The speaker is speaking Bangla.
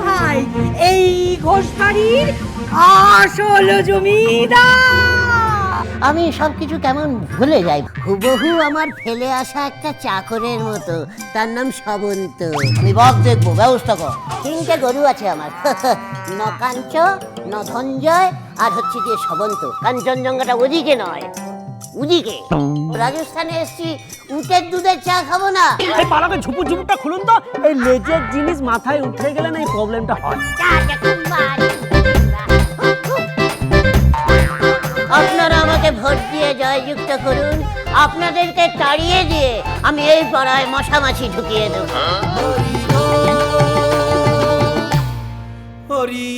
ভাই, এই ঘোষবাড়ির আসল জমিদার। আমি সব কিছু কেমন ভুলে যাই। হুবহু আমার ফেলে আসা একটা চাকরের মতো। তার নাম সবন্ত আমি বক দেখব, ব্যবস্থা কর। তিনটে গরু আছে আমার। ন কাঞ্চ আর হচ্ছে গিয়ে সবন্ত কাঞ্চনজঙ্ঘাটা ওদিকে নয়। উদিকে রাজস্থানে এসছি উটের দুধের চা খাব না। এই পালাকে ঝুপুর ঝুপুরটা খুলুন তো। এই লেজের জিনিস মাথায় উঠে গেলে না এই প্রবলেমটা হয়। আপনারা আমাকে ভোট দিয়ে জয়যুক্ত করুন। আপনাদেরকে তাড়িয়ে দিয়ে আমি এই পাড়ায় মশামাছি ঢুকিয়ে দেবো। হরি।